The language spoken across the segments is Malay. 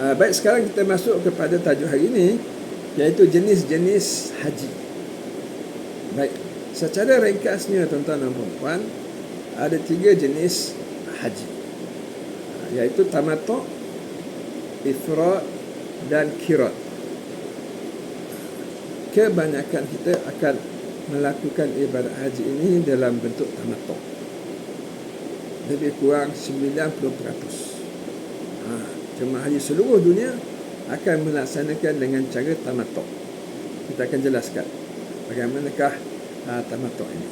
Uh, baik sekarang kita masuk kepada tajuk hari ini iaitu jenis-jenis haji. Baik, secara ringkasnya tuan-tuan dan puan ada tiga jenis haji. Uh, iaitu tamattu, ifrad dan kirat. Kebanyakan kita akan melakukan ibadat haji ini dalam bentuk tamattu. Lebih kurang 90% jemaah haji seluruh dunia akan melaksanakan dengan cara tamatuk. Kita akan jelaskan bagaimanakah uh, tamatuk ini.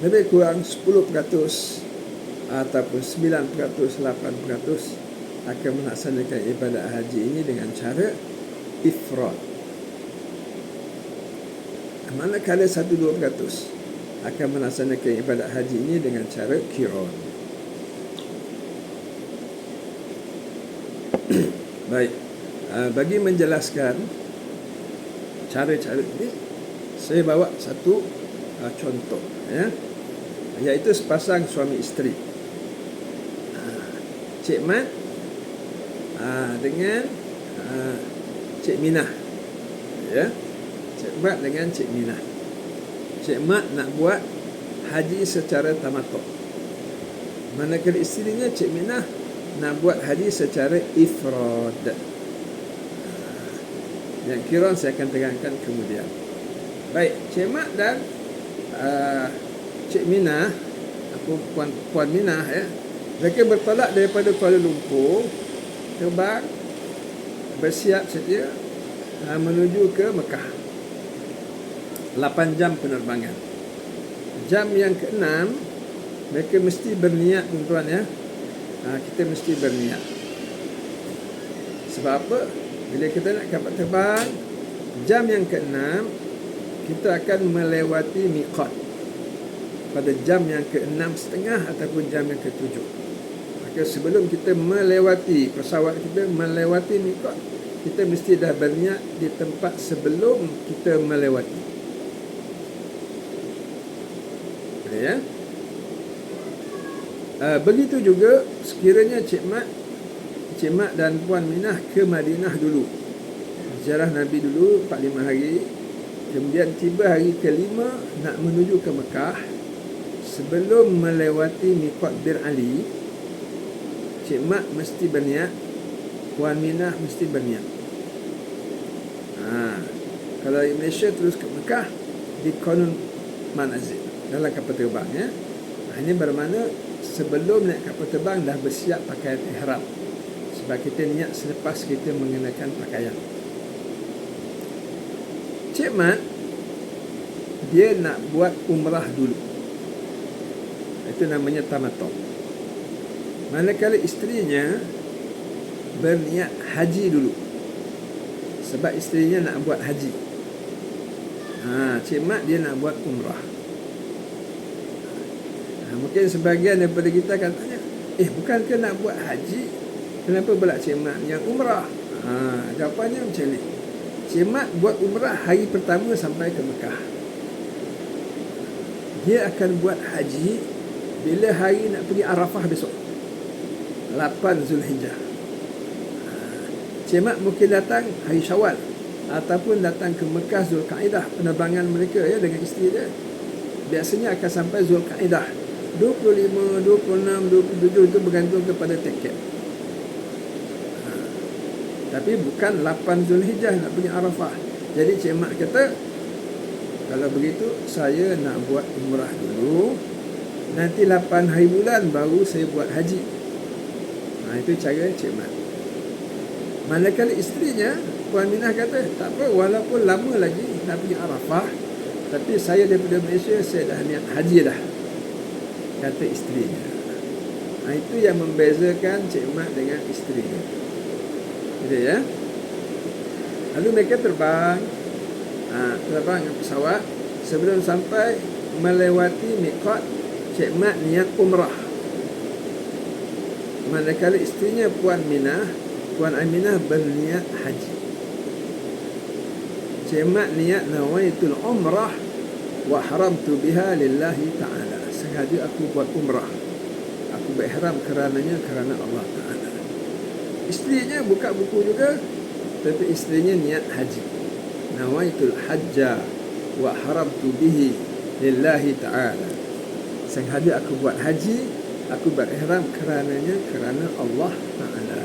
Lebih kurang 10% ataupun 9%, 8% akan melaksanakan ibadat haji ini dengan cara ifrad. Manakala 1-2% akan melaksanakan ibadat haji ini dengan cara kiron. Baik. Uh, bagi menjelaskan cara-cara ini, saya bawa satu uh, contoh, ya, iaitu sepasang suami isteri. Uh, Cik Mat dengan Cik Minah, ya, Cik Mat dengan Cik Minah. Cik Mat nak buat haji secara tamatok. Manakala isterinya Cik Minah nak buat haji secara ifrad. Yang kira saya akan terangkan kemudian. Baik, Cik Mak dan uh, Cik Mina, aku Puan, Puan Mina ya. Mereka bertolak daripada Kuala Lumpur terbang bersiap sedia uh, menuju ke Mekah. 8 jam penerbangan. Jam yang keenam mereka mesti berniat tuan-tuan ya ha, kita mesti berniat. Sebab apa? Bila kita nak kapal terbang jam yang keenam kita akan melewati miqat. Pada jam yang keenam setengah ataupun jam yang ketujuh. Maka sebelum kita melewati pesawat kita melewati miqat kita mesti dah berniat di tempat sebelum kita melewati. Ya Uh, begitu juga sekiranya Cik Mat Cik Mat dan Puan Minah ke Madinah dulu Ziarah Nabi dulu 45 hari Kemudian tiba hari kelima nak menuju ke Mekah Sebelum melewati Miqat Bir Ali Cik Mat mesti berniat Puan Minah mesti berniat ha. Kalau di Malaysia terus ke Mekah Di Konun Manazil Dalam kapal terbang ya. Ini bermakna sebelum naik kapal terbang dah bersiap pakaian ihram sebab kita niat selepas kita mengenakan pakaian. Cik Mat dia nak buat umrah dulu. Itu namanya tamatok manakala isterinya berniat haji dulu. Sebab isterinya nak buat haji. Ha, Cik Mat dia nak buat umrah mungkin sebahagian daripada kita akan tanya, eh bukankah nak buat haji? Kenapa pula Cik Mat yang umrah? Ha, jawapannya macam ni. Cik Mat buat umrah hari pertama sampai ke Mekah. Dia akan buat haji bila hari nak pergi Arafah besok. 8 Zulhijjah. Ha, Cik Mat mungkin datang hari Syawal ataupun datang ke Mekah Zulkaidah penerbangan mereka ya dengan isteri dia. Biasanya akan sampai Zulkaidah 25, 26, 27 itu bergantung kepada tiket. Ha. Tapi bukan 8 Zulhijjah nak pergi Arafah. Jadi Cik Mak kata, kalau begitu saya nak buat umrah dulu. Nanti 8 hari bulan baru saya buat haji. Ha, itu cara Cik Mak. Manakala isterinya, Puan Minah kata, tak apa, walaupun lama lagi nak pergi Arafah, tapi saya daripada Malaysia, saya dah niat haji dah kata isterinya. Ha, itu yang membezakan Cik Mat dengan isterinya. Gitu ya. Lalu mereka terbang. Ha, terbang dengan pesawat. Sebelum sampai melewati Miqat, Cik Mat niat umrah. Manakala isterinya Puan Minah, Puan Aminah berniat haji. Cik Mat niat nawaitul umrah wa haramtu biha lillahi ta'ala sengaja aku buat umrah aku berihram kerananya kerana Allah Ta'ala Isterinya buka buku juga tapi isterinya niat haji. Nawaitul hajja wa haramtu bihi lillahi ta'ala. Sengaja aku buat haji, aku berihram kerananya kerana Allah Ta'ala.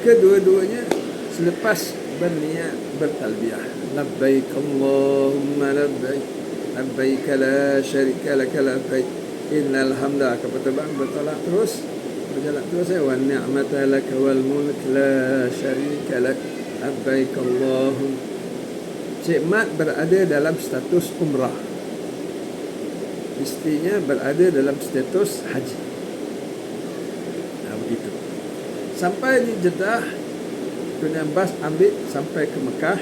Kedua-duanya selepas berniat bertalbiyah. Labbaik Allahumma labbaik. Labbaik la syarika laka labbaik. Innal hamda kepada bertolak terus. Berjalan terus saya wa ni'mata lak wal mulk la syarika lak. Labbaik Allahumma Cik Mat berada dalam status umrah. Istrinya berada dalam status haji. Nah begitu. Sampai di Jeddah Kemudian bas ambil sampai ke Mekah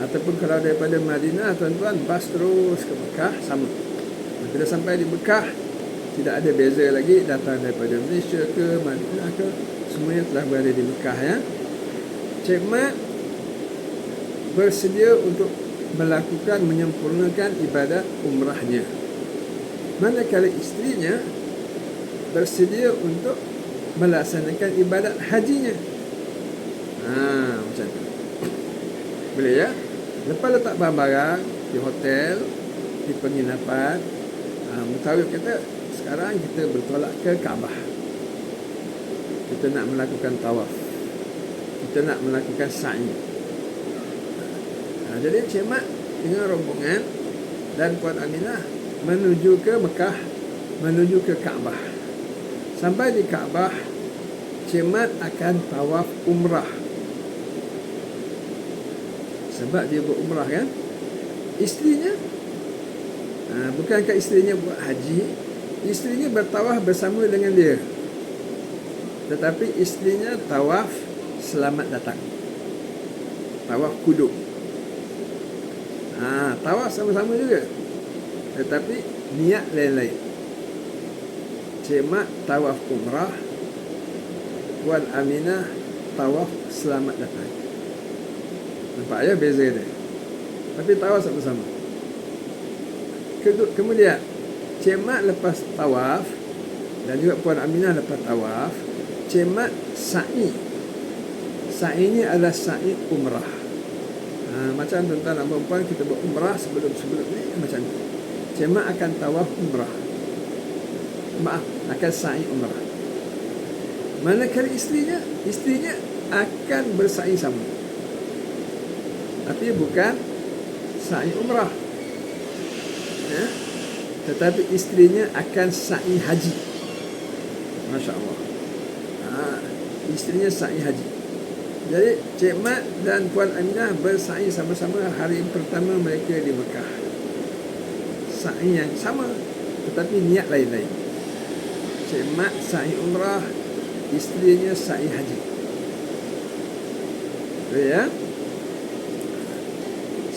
Ataupun kalau daripada Madinah Tuan-tuan bas terus ke Mekah. Sama. Bila sampai di Mekah Tidak ada beza lagi Datang daripada Malaysia ke Madinah ke. Semuanya telah berada di Mekah ya. Cik Mat Bersedia untuk Melakukan Menyempurnakan ibadat umrahnya. Manakala isterinya Bersedia untuk Melaksanakan ibadat hajinya. Haa Macam tu. Boleh ya Lepas letak barang-barang Di hotel Di penginapan ha, Mutawif kata Sekarang kita bertolak ke Kaabah. Kita nak melakukan tawaf. Kita nak melakukan sa'i. Ha, Jadi Cik Mat Dengan rombongan Dan Puan Aminah Menuju ke Mekah Menuju ke Kaabah. Sampai di Kaabah Cik Mat akan tawaf umrah sebab dia berumrah kan Isterinya ha, Bukankah isterinya buat haji? Isterinya bertawaf bersama dengan dia. Tetapi isterinya tawaf Selamat datang. Tawaf kuduk. Ha, Tawaf sama-sama juga. Tetapi niat lain-lain. Cik Mak tawaf umrah. Puan Aminah Tawaf selamat datang Nampak ya beza dia. Tapi tawaf sama-sama. Kemudian Cik Mat lepas tawaf dan juga Puan Aminah lepas tawaf, Cik Mat sa'i. Sa'i ini adalah sa'i umrah. Ha, macam tuan-tuan dan puan kita buat umrah sebelum-sebelum ni macam ni. Cik Mat akan tawaf umrah. Maaf, akan sa'i umrah. Manakala isterinya, isterinya akan bersa'i sama tapi bukan sa'i umrah. Ya? tetapi istrinya akan sa'i haji. Masya Allah ha, istrinya sa'i haji. Jadi Cik Mat dan Puan Aminah bersa'i sama-sama hari pertama mereka di Mekah. Sa'i yang sama tetapi niat lain-lain. Cik Mat sa'i umrah istrinya sa'i haji. Ya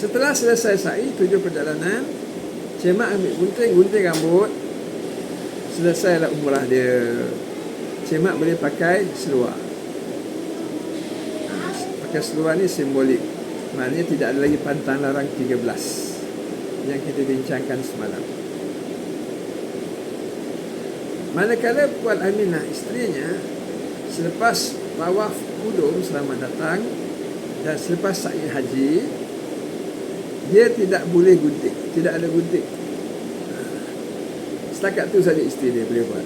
Setelah selesai sa'i tujuh perjalanan Cemak ambil gunting Gunting rambut. Selesailah umrah dia. Cemak boleh pakai seluar. Pakai seluar ni simbolik. Maknanya tidak ada lagi pantang larang 13 Yang kita bincangkan semalam. Manakala Puan Aminah isterinya Selepas tawaf kudum selamat datang Dan selepas sa'i haji dia tidak boleh gunting. Tidak ada gunting. Setakat tu saja isteri dia boleh buat.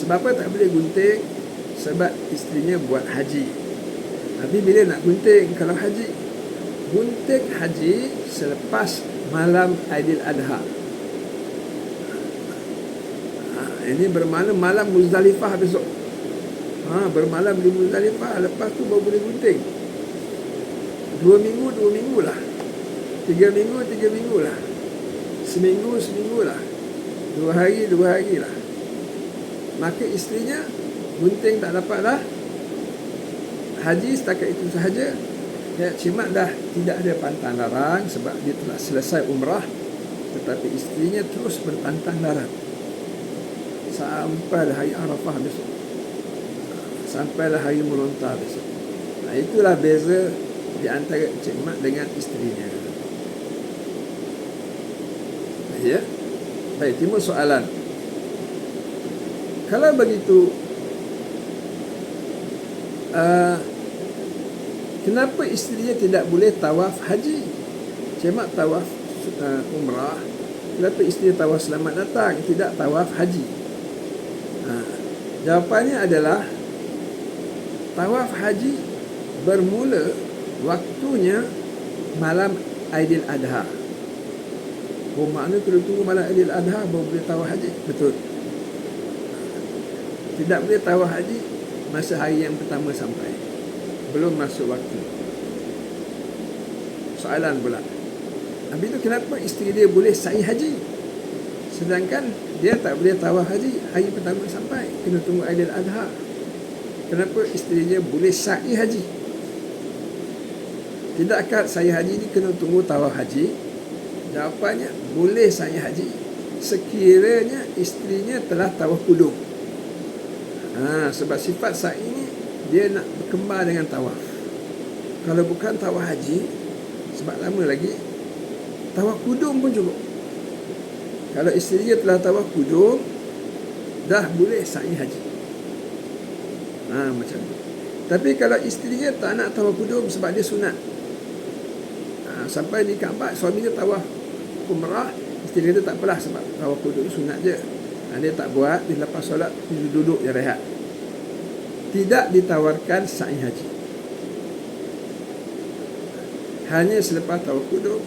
Sebab apa tak boleh gunting? Sebab isterinya buat haji. Tapi bila nak gunting kalau haji? Gunting haji selepas malam Aidil Adha. Ha, ini bermakna malam Muzdalifah besok. Ha, bermalam di Muzdalifah lepas tu baru boleh gunting. Dua minggu dua minggu lah Tiga minggu, tiga minggu lah. Seminggu, seminggu lah. Dua hari, dua hari lah. Maka isterinya Gunting tak dapat dah. Haji setakat itu sahaja. Ya, Cimat dah tidak ada pantang larang Sebab dia telah selesai umrah. Tetapi isterinya terus berpantang larang. Sampai hari Arafah besok. Sampailah hari melontar besok. Nah itulah beza di antara Cik Mat dengan isterinya. Ya. Baik, timbul soalan. Kalau begitu uh, kenapa isterinya tidak boleh tawaf haji Cik Mat tawaf uh, umrah kenapa isteri tawaf selamat datang tidak tawaf haji uh, jawapannya adalah tawaf haji bermula waktunya malam Aidil Adha. Oh makna kena tunggu malam Aidil Adha baru boleh tawaf haji. Betul. Tidak boleh tawaf haji masa hari yang pertama sampai. Belum masuk waktu. Soalan pula. Habis itu kenapa isteri dia boleh sa'i haji? Sedangkan dia tak boleh tawaf haji hari pertama sampai. Kena tunggu Aidil Adha. Kenapa isteri dia boleh sa'i haji? Tidakkah saya haji ni kena tunggu tawaf haji? Jawapannya boleh saya haji sekiranya isterinya telah tawaf kudung. Ha, sebab sifat sa'i ni dia nak berkembang dengan tawaf. Kalau bukan tawaf haji sebab lama lagi tawaf kudung pun cukup. Kalau isterinya telah tawaf kudung dah boleh sa'i haji. Ha, macam tu. Tapi kalau isterinya tak nak tawaf kudum sebab dia sunat. Ha, sampai di Kaabah suami dia tawaf umrah, isteri dia tak apalah sebab tawaf kudum sunat je. Ha, dia tak buat, dia lepas solat dia duduk dia rehat. Tidak ditawarkan sa'i haji. Hanya selepas tawaf kudum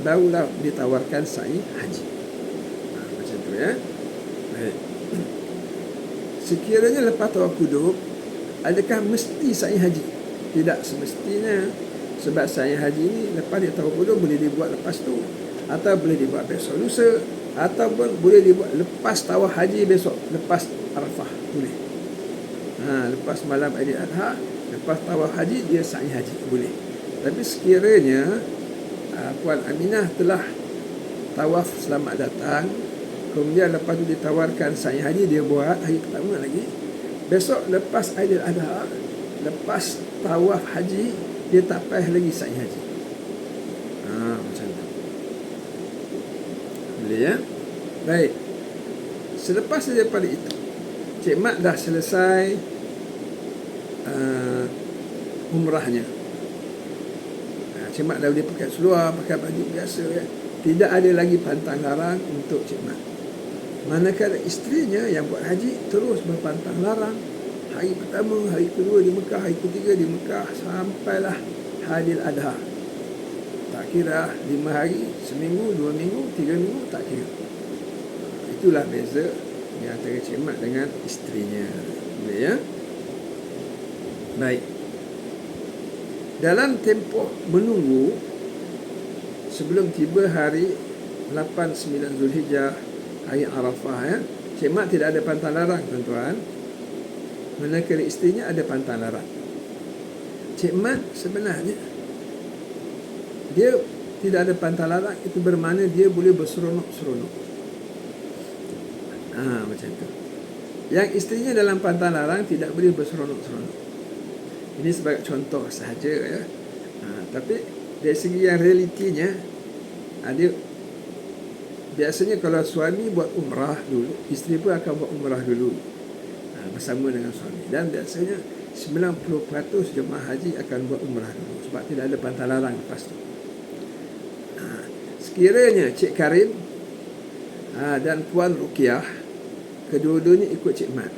barulah ditawarkan sa'i haji. Ha, macam tu ya. Baik. Sekiranya lepas tawaf kudum adakah mesti sa'i haji? Tidak semestinya sebab sa'i haji ni lepas dia tahu bodoh boleh dibuat lepas tu atau boleh dibuat besok lusa ataupun boleh dibuat lepas tawaf haji besok lepas Arafah boleh. Ha, lepas malam Aidil Adha lepas tawaf haji dia sa'i haji boleh. Tapi sekiranya uh, Puan Aminah telah tawaf selamat datang kemudian lepas tu ditawarkan sa'i haji dia buat hari pertama lagi Besok lepas Aidil Adha Lepas tawaf haji Dia tak payah lagi sa'i haji ha, Macam tu Boleh ya? Baik. Selepas daripada itu Cik Mat dah selesai uh, Umrahnya. Ha, Cik Mat dah boleh pakai seluar Pakai baju biasa ya. Tidak ada lagi pantang larang Untuk Cik Mat. Manakala isterinya yang buat haji terus berpantang larang. Hari pertama, hari kedua di Mekah, hari ketiga di Mekah sampailah Hadil Adha. Tak kira lima hari, seminggu, dua minggu, tiga minggu, tak kira. Itulah beza di antara Cik Mat dengan isterinya. Boleh ya? Baik. Dalam tempoh menunggu sebelum tiba hari 8-9 Zulhijjah hari Arafah ya. Cik Mat tidak ada pantang larang tuan-tuan. Manakala isterinya ada pantang larang. Cik Mat sebenarnya dia tidak ada pantang larang itu bermakna dia boleh berseronok-seronok. Ha, macam tu. Yang isterinya dalam pantang larang tidak boleh berseronok-seronok. Ini sebagai contoh sahaja ya. Ha, tapi dari segi yang realitinya ada biasanya kalau suami buat umrah dulu, isteri pun akan buat umrah dulu ha, bersama dengan suami. Dan biasanya 90% jemaah haji akan buat umrah dulu sebab tidak ada pantang larang lepas tu. Sekiranya Cik Karim ha, dan Puan Rukiah kedua-duanya ikut Cik Mat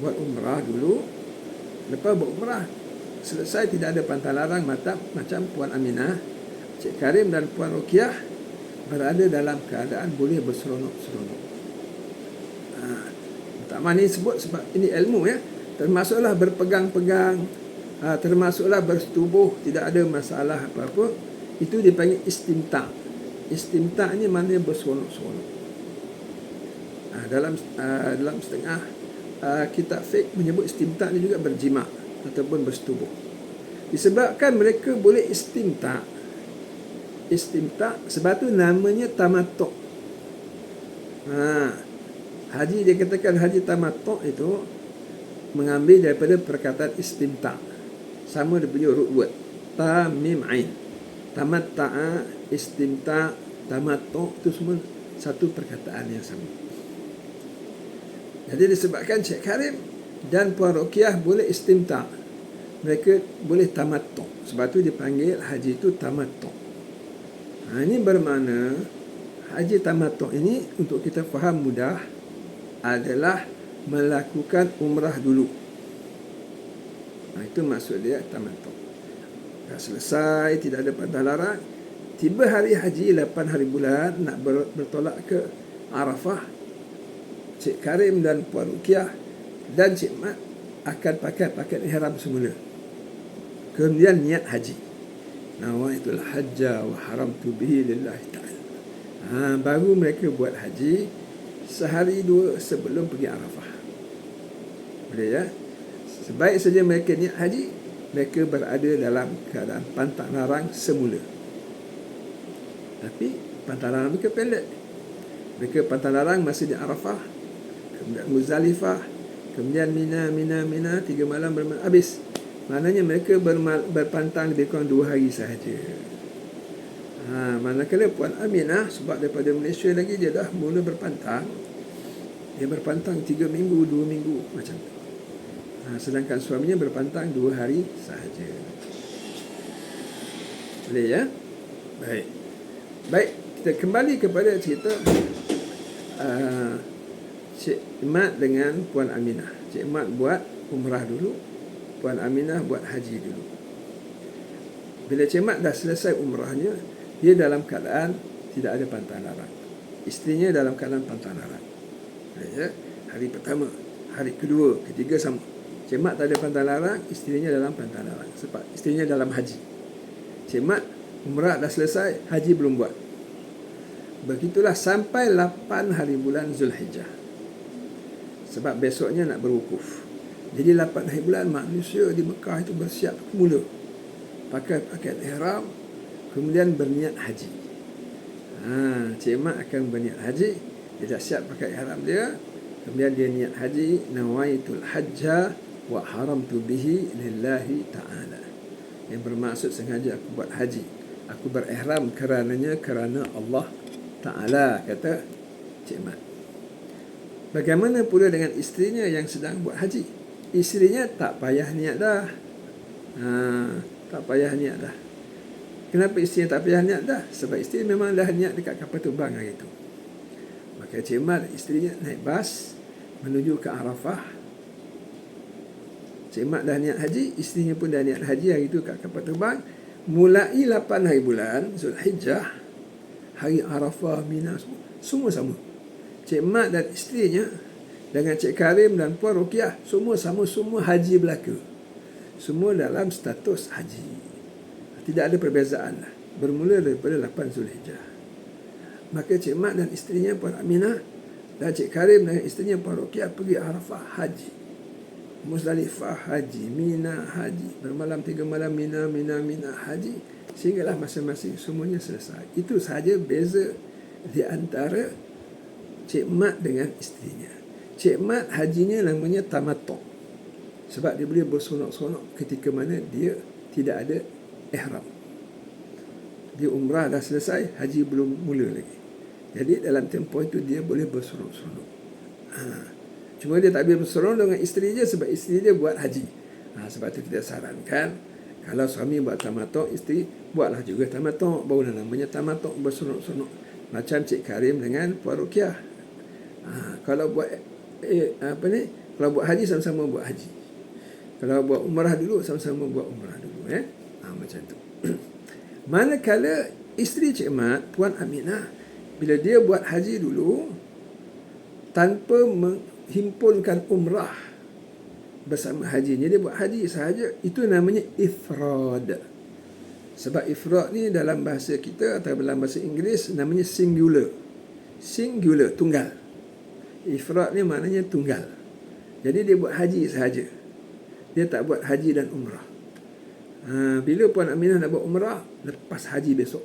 buat umrah dulu lepas buat umrah selesai tidak ada pantang larang macam, macam Puan Aminah Cik Karim dan Puan Rukiah berada dalam keadaan boleh berseronok-seronok. Ha, tak mahu sebut sebab ini ilmu ya. Termasuklah berpegang-pegang, ha, termasuklah bersetubuh, tidak ada masalah apa-apa. Itu dipanggil istimta. Istimta ini maknanya berseronok-seronok. Ha, dalam uh, dalam setengah uh, kitab fiqh menyebut istimta ini juga berjima ataupun bersetubuh. Disebabkan mereka boleh istimta istimta sebab tu namanya tamatuk. Ha. Haji dia katakan haji tamatuk itu mengambil daripada perkataan istimta. Sama dia punya root word. Ta mim ain. Tamatta'a istimta tamatuk itu semua satu perkataan yang sama. Jadi disebabkan Cik Karim dan Puan Rukiah boleh istimta. mereka boleh tamatok. Sebab tu dipanggil haji itu tamatok. Ha, ini bermakna haji tamatok ini untuk kita faham mudah adalah melakukan umrah dulu. Ha, itu maksud dia tamatok. Dah selesai, tidak ada patah larang. Tiba hari haji, 8 hari bulan, nak bertolak ke Arafah. Cik Karim dan Puan Rukiah dan Cik Mat akan pakai pakaian ihram semula. Kemudian niat haji. Nawaitul hajja wa haramtu bihi lillahi ta'ala. Ha, baru mereka buat haji sehari dua sebelum pergi Arafah. Boleh ya? Sebaik saja mereka niat haji, mereka berada dalam keadaan pantang larang semula. Tapi pantang larang mereka pendek. Mereka pantang larang masih di Arafah, kemudian Muzalifah, kemudian Mina, Mina, Mina, tiga malam bermalam habis. Maknanya mereka bermal, berpantang lebih kurang dua hari sahaja. Ha, manakala Puan Aminah sebab daripada Malaysia lagi dia dah mula berpantang. Dia berpantang tiga minggu, dua minggu macam tu. Ha, sedangkan suaminya berpantang dua hari sahaja. Boleh ya? Baik. Baik, kita kembali kepada cerita uh, Cik Mat dengan Puan Aminah. Cik Mat buat umrah dulu. Puan Aminah buat haji dulu. Bila Cemat dah selesai umrahnya, dia dalam keadaan tidak ada pantang larang. Isterinya dalam keadaan pantang larang. Ya, hari pertama, hari kedua, ketiga sama. Cemat tak ada pantang larang, isterinya dalam pantang larang. Sebab isterinya dalam haji. Cemat umrah dah selesai, haji belum buat. Begitulah sampai 8 hari bulan Zulhijjah. Sebab besoknya nak berwukuf. Jadi 8 hari bulan manusia di Mekah itu bersiap mula. Pakai pakaian ihram. Kemudian berniat haji. Ha, Cik akan berniat haji. Dia dah siap pakai ihram dia. Kemudian dia niat haji. Nawaitul hajja wa haramtu bihi lillahi ta'ala. Yang bermaksud sengaja aku buat haji. Aku berihram kerananya kerana Allah Ta'ala. Kata Cik Mat. Bagaimana pula dengan isterinya yang sedang buat haji? isterinya tak payah niat dah. Ha, tak payah niat dah. Kenapa isterinya tak payah niat dah? Sebab isteri memang dah niat dekat kapal terbang hari itu. Maka Cik Mat, isterinya naik bas menuju ke Arafah. Cik Mat dah niat haji, isterinya pun dah niat haji hari itu kat kapal terbang. Mulai 8 hari bulan, Zulhijjah, hari Arafah, Mina, semua, semua sama. Cik Mat dan isterinya dengan Cik Karim dan Puan Rukiah semua sama semua haji belaka semua dalam status haji tidak ada perbezaan lah. bermula daripada 8 Zulhijjah maka Cik Mat dan isterinya Puan Aminah dan Cik Karim dan isterinya Puan Rukiah pergi Arafah haji Muzdalifah haji Mina haji bermalam tiga malam Mina Mina Mina haji sehinggalah masing-masing semuanya selesai itu sahaja beza di antara Cik Mat dengan isterinya Cik Mat hajinya namanya tamatok. Sebab dia boleh bersunok-sunok ketika mana dia tidak ada ihram. Dia umrah dah selesai, haji belum mula lagi. Jadi dalam tempoh itu dia boleh bersunok-sunok. Ha. Cuma dia tak boleh bersunok dengan isteri dia sebab isteri dia buat haji. Ha. Sebab itu kita sarankan, kalau suami buat tamatok, isteri buatlah juga tamatok. Barulah namanya tamatok bersunok-sunok. Macam Cik Karim dengan Puan Rukiah. Ha. Kalau buat eh, apa ni kalau buat haji sama-sama buat haji kalau buat umrah dulu sama-sama buat umrah dulu eh ha, macam tu manakala isteri Cik Mat Puan Aminah bila dia buat haji dulu tanpa menghimpunkan umrah bersama hajinya dia buat haji sahaja itu namanya ifrad sebab ifrad ni dalam bahasa kita atau dalam bahasa Inggeris namanya singular singular tunggal Ifrat ni maknanya tunggal. Jadi dia buat haji sahaja. Dia tak buat haji dan umrah. Ha, bila Puan Aminah nak buat umrah, lepas haji besok.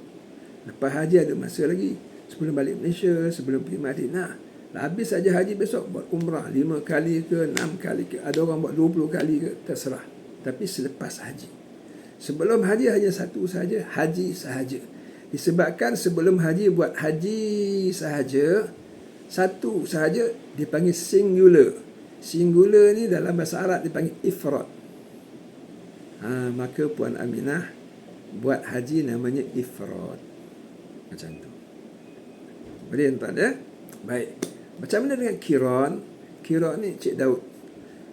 Lepas haji ada masa lagi. Sebelum balik Malaysia, sebelum pergi Madinah. Habis saja haji besok, buat umrah. Lima kali ke, enam kali ke. Ada orang buat dua puluh kali ke, terserah. Tapi selepas haji. Sebelum haji hanya satu sahaja, haji sahaja. Disebabkan sebelum haji buat haji sahaja, satu sahaja dipanggil singular. Singular ni dalam bahasa Arab dipanggil ifrad. ha, maka Puan Aminah buat haji namanya ifrad. Macam tu. Boleh tuan ya? Baik. Macam mana dengan kiron? Kiron ni Cik Daud.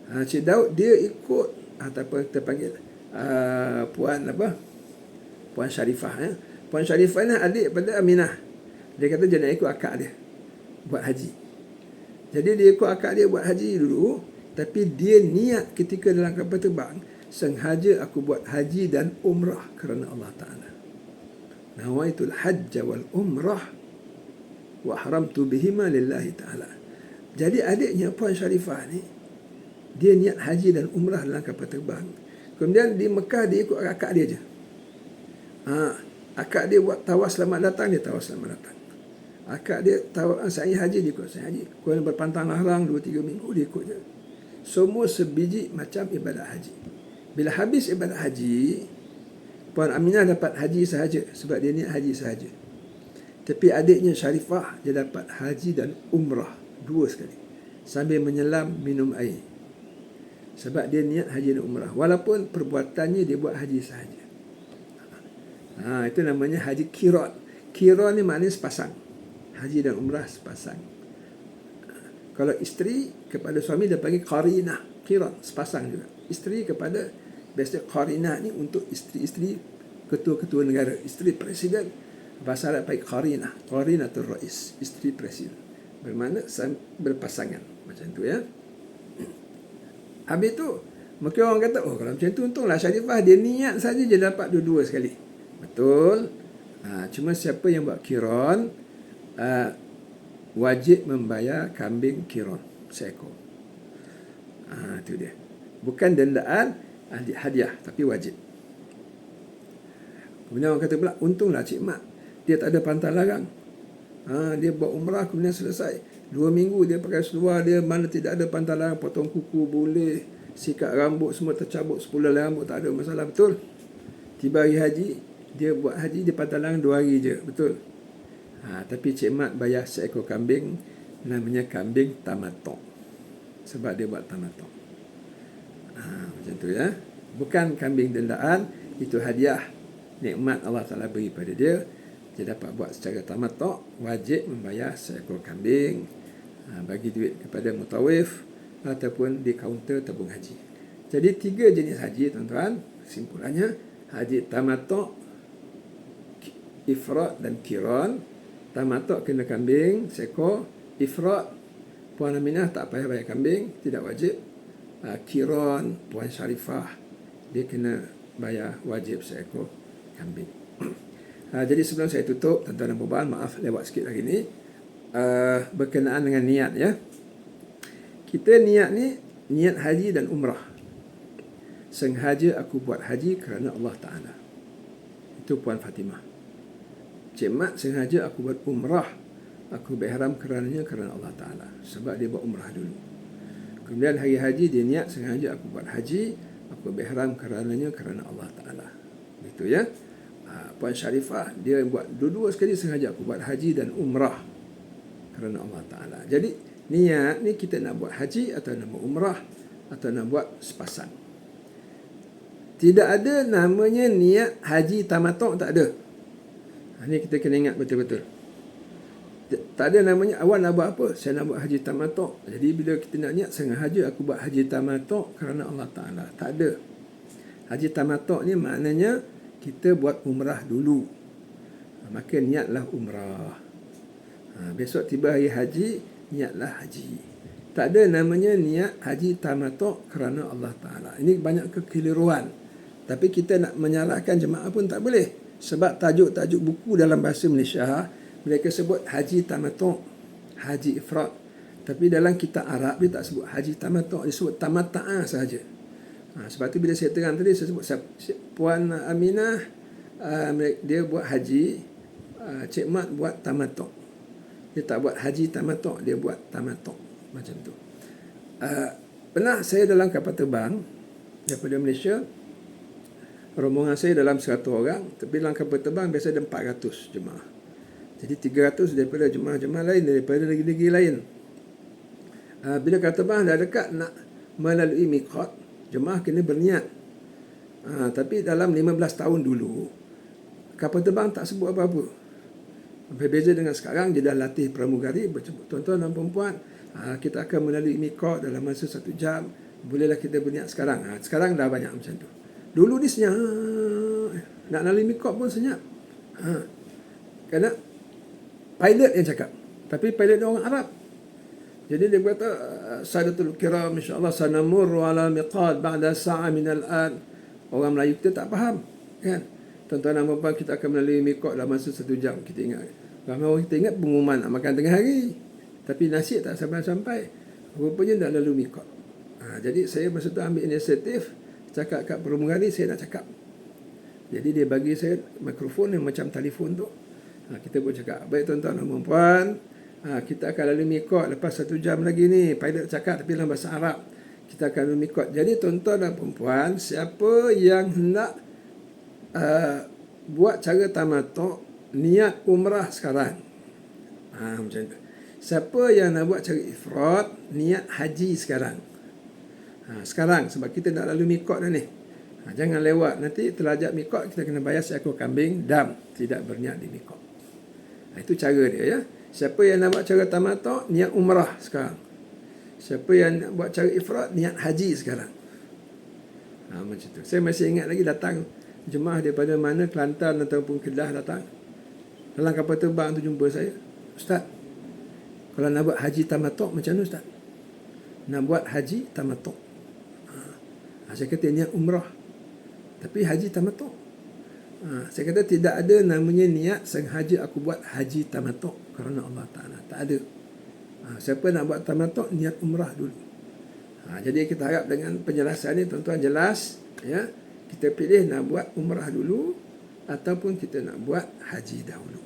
Ha, Cik Daud dia ikut ataupun kita panggil uh, Puan apa? Puan Syarifah ya. Puan Syarifah ni adik pada Aminah. Dia kata dia nak ikut akak dia buat haji. Jadi dia ikut akak dia buat haji dulu, tapi dia niat ketika dalam kapal terbang sengaja aku buat haji dan umrah kerana Allah Taala. Nawaitul hajj wal umrah wa haramtu bihima lillahi taala. Jadi adiknya Puan Syarifah ni dia niat haji dan umrah dalam kapal terbang. Kemudian di Mekah dia ikut akak dia je. Ha, akak dia buat tawas selamat datang dia tawas selamat datang. Akak dia tahu saya haji dia ikut saya haji. Kau berpantang larang 2 3 minggu dia ikut je. Semua sebiji macam ibadat haji. Bila habis ibadat haji, Puan Aminah dapat haji sahaja sebab dia niat haji sahaja. Tapi adiknya Syarifah dia dapat haji dan umrah dua sekali sambil menyelam minum air. Sebab dia niat haji dan umrah walaupun perbuatannya dia buat haji sahaja. Ha, itu namanya haji kirat. Kirat ni maknanya sepasang. Haji dan umrah sepasang. Kalau isteri kepada suami dia panggil qarinah, kirat sepasang juga. Isteri kepada biasa qarinah ni untuk isteri-isteri ketua-ketua negara, isteri presiden bahasa Arab baik qarina qarina tu rais isteri presiden. Bermakna berpasangan. Macam tu ya. Habis tu mungkin orang kata oh kalau macam tu untunglah Syarifah dia niat saja dia dapat dua-dua sekali. Betul. Ha, cuma siapa yang buat kiron uh, wajib membayar kambing kiron seekor. Ha, tu dia. Bukan dendaan hadiah tapi wajib. Kemudian orang kata pula, untunglah Cik Mak dia tak ada pantai larang. Ha, dia buat umrah kemudian selesai. Dua minggu dia pakai seluar dia mana tidak ada pantai larang. Potong kuku boleh. Sikat rambut semua tercabut. Sepuluh rambut tak ada masalah. Betul? Tiba hari haji. Dia buat haji dia pantai larang dua hari je. Betul? Ha, tapi Cik Mat bayar seekor kambing. Namanya kambing tamatok. Sebab dia buat tamatok. Ha, macam tu ya. Bukan kambing dendaan. Itu hadiah. Nikmat Allah Ta'ala beri pada dia dia dapat buat secara tamatok wajib membayar seekor kambing ha, bagi duit kepada mutawif ataupun di kaunter tabung haji. Jadi tiga jenis haji tuan-tuan, simpulannya haji tamatok, ifrat dan kiran. Tamatok kena kambing seekor, ifrat puan Aminah tak payah bayar kambing, tidak wajib. Ha, kiran puan Syarifah dia kena bayar wajib seekor kambing. Uh, jadi sebelum saya tutup, tuan-tuan dan puan maaf lewat sikit hari ni. Uh, berkenaan dengan niat ya. Kita niat ni, niat haji dan umrah. Sengaja aku buat haji kerana Allah Ta'ala. Itu Puan Fatimah. Cik Mat sengaja aku buat umrah. Aku berihram kerananya kerana Allah Ta'ala. Sebab dia buat umrah dulu. Kemudian hari haji dia niat sengaja aku buat haji. Aku berihram kerananya kerana Allah Ta'ala. Itu ya. Puan Syarifah dia buat dua-dua sekali sengaja aku buat haji dan umrah kerana Allah Taala. Jadi niat ni kita nak buat haji atau nak buat umrah atau nak buat sepasang. Tidak ada namanya niat haji tamatok tak ada. Ini ha, kita kena ingat betul-betul. Tak ada namanya awal nak buat apa? Saya nak buat haji tamatok. Jadi bila kita nak niat sengaja aku buat haji tamatok kerana Allah Taala. Tak ada. Haji tamatok ni maknanya kita buat umrah dulu. Maka niatlah umrah. Ha, besok tiba hari haji, niatlah haji. Tak ada namanya niat haji tamatok kerana Allah Ta'ala. Ini banyak kekeliruan. Tapi kita nak menyalahkan jemaah pun tak boleh. Sebab tajuk-tajuk buku dalam bahasa Malaysia, mereka sebut haji tamatok, haji ifrat. Tapi dalam kitab Arab, dia tak sebut haji tamatok, dia sebut tamata'ah sahaja. Ha, sebab tu bila saya terang tadi saya sebut Puan Aminah uh, dia buat haji uh, Cik Mat buat tamatok. Dia tak buat haji tamatok, dia buat tamatok macam tu. Uh, pernah saya dalam kapal terbang daripada Malaysia rombongan saya dalam 100 orang tapi dalam kapal terbang biasa ada 400 jemaah. Jadi 300 daripada jemaah-jemaah lain daripada negeri-negeri lain. Uh, bila kapal terbang dah dekat nak melalui miqat jemaah kena berniat Ha, tapi dalam 15 tahun dulu, kapal terbang tak sebut apa-apa. Berbeza dengan sekarang, dia dah latih pramugari, bercebut tuan-tuan dan perempuan, ha, kita akan melalui mikot dalam masa satu jam, bolehlah kita berniat sekarang. Ha, sekarang dah banyak macam tu. Dulu ni senyap. Nak melalui mikot pun senyap. Ha, kerana pilot yang cakap. Tapi pilot orang Arab. Jadi dia kata, Sadatul Kiram, insyaAllah, sanamurru ala miqad ba'da sa'a minal-an. Orang Melayu kita tak faham. Kan? Tuan-tuan dan puan kita akan melalui mikot dalam masa satu jam. Kita ingat. Ramai orang kita ingat pengumuman nak makan tengah hari. Tapi nasi tak sampai-sampai. Rupanya dah lalu mikot. Ha, jadi saya masa tu ambil inisiatif. Cakap kat perumuran ni saya nak cakap. Jadi dia bagi saya mikrofon yang macam telefon tu. Ha, kita pun cakap. Baik tuan-tuan dan puan Ha, kita akan lalu mikot lepas satu jam lagi ni. Pilot cakap tapi dalam bahasa Arab kita akan memikot. Jadi tuan-tuan dan perempuan, siapa yang hendak uh, buat cara tamatuk, niat umrah sekarang. Ha, macam tu. Siapa yang nak buat cara ifrat, niat haji sekarang. Ha, sekarang, sebab kita nak lalu mikot dah ni. Ha, jangan lewat. Nanti terlajak mikot, kita kena bayar seekor kambing, dam. Tidak berniat di mikot. Ha, itu cara dia ya. Siapa yang nak buat cara tamatuk, niat umrah sekarang. Siapa yang nak buat cara ifrat niat haji sekarang. Ha, macam tu. Saya masih ingat lagi datang jemaah daripada mana Kelantan ataupun Kedah datang. Dalam kapal terbang tu jumpa saya. Ustaz, kalau nak buat haji tamatok macam mana Ustaz? Nak buat haji tamatok. Ha. ha. Saya kata niat umrah. Tapi haji tamatok. Ha. Saya kata tidak ada namanya niat sengaja aku buat haji tamatok. Kerana Allah Ta'ala. Tak ada. Ha, siapa nak buat tamatuk niat umrah dulu. Ha, jadi kita harap dengan penjelasan ini tuan-tuan jelas ya. Kita pilih nak buat umrah dulu ataupun kita nak buat haji dahulu.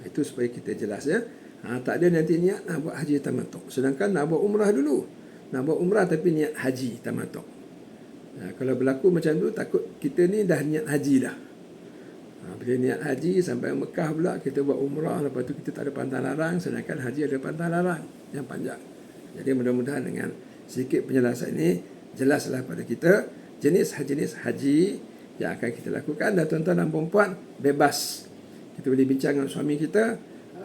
Ha, itu supaya kita jelas ya. Ha, tak ada nanti niat nak buat haji tamatuk. Sedangkan nak buat umrah dulu. Nak buat umrah tapi niat haji tamatuk. Ha, kalau berlaku macam tu takut kita ni dah niat haji dah. Ha, bila niat haji sampai Mekah pula kita buat umrah lepas tu kita tak ada pantang larang sedangkan haji ada pantang larang yang panjang. Jadi mudah-mudahan dengan sedikit penjelasan ini jelaslah pada kita jenis-jenis haji yang akan kita lakukan dan tuan-tuan dan puan bebas. Kita boleh bincang dengan suami kita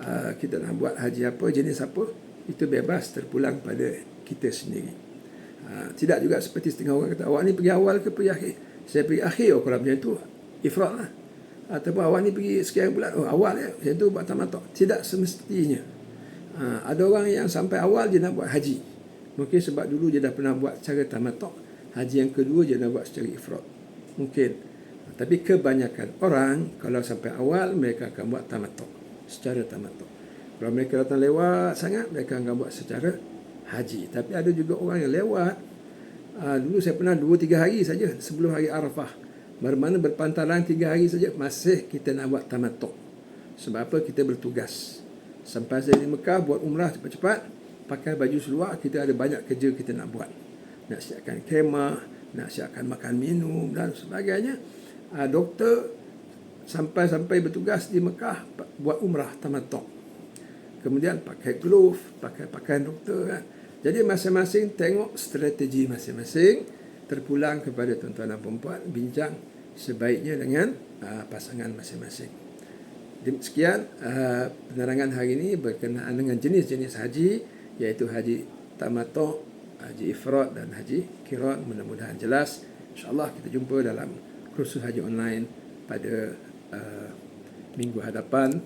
uh, kita nak buat haji apa, jenis apa itu bebas terpulang pada kita sendiri. Uh, tidak juga seperti setengah orang kata awak ni pergi awal ke pergi akhir. Saya pergi akhir oh, kalau macam itu ifrat lah ataupun awak ni pergi sekian bulan. Oh, awal ya macam tu buat tamatuk tidak semestinya. Ha, ada orang yang sampai awal dia nak buat haji. Mungkin sebab dulu dia dah pernah buat cara tamatuk haji yang kedua dia nak buat secara ifrat mungkin. Tapi kebanyakan orang kalau sampai awal mereka akan buat tamatuk secara tamatuk kalau mereka datang lewat sangat mereka akan buat secara haji. Tapi ada juga orang yang lewat. Uh, dulu saya pernah 2 3 hari saja sebelum hari Arafah Bermana berpantaran tiga hari saja masih kita nak buat tamatuk. Sebab apa? Kita bertugas. Sampai saya di Mekah buat umrah cepat-cepat. Pakai baju seluar, kita ada banyak kerja kita nak buat. Nak siapkan kemah, nak siapkan makan minum dan sebagainya. Uh, doktor sampai-sampai bertugas di Mekah buat umrah tamatuk. Kemudian pakai glove, pakai pakaian doktor kan. Jadi masing-masing tengok strategi masing-masing terpulang kepada tuan-tuan dan perempuan bincang sebaiknya dengan uh, pasangan masing-masing. Sekian uh, penerangan hari ini berkenaan dengan jenis-jenis haji iaitu haji tamato, haji ifrat dan haji kirat. Mudah-mudahan jelas. InsyaAllah kita jumpa dalam kursus haji online pada uh, minggu hadapan.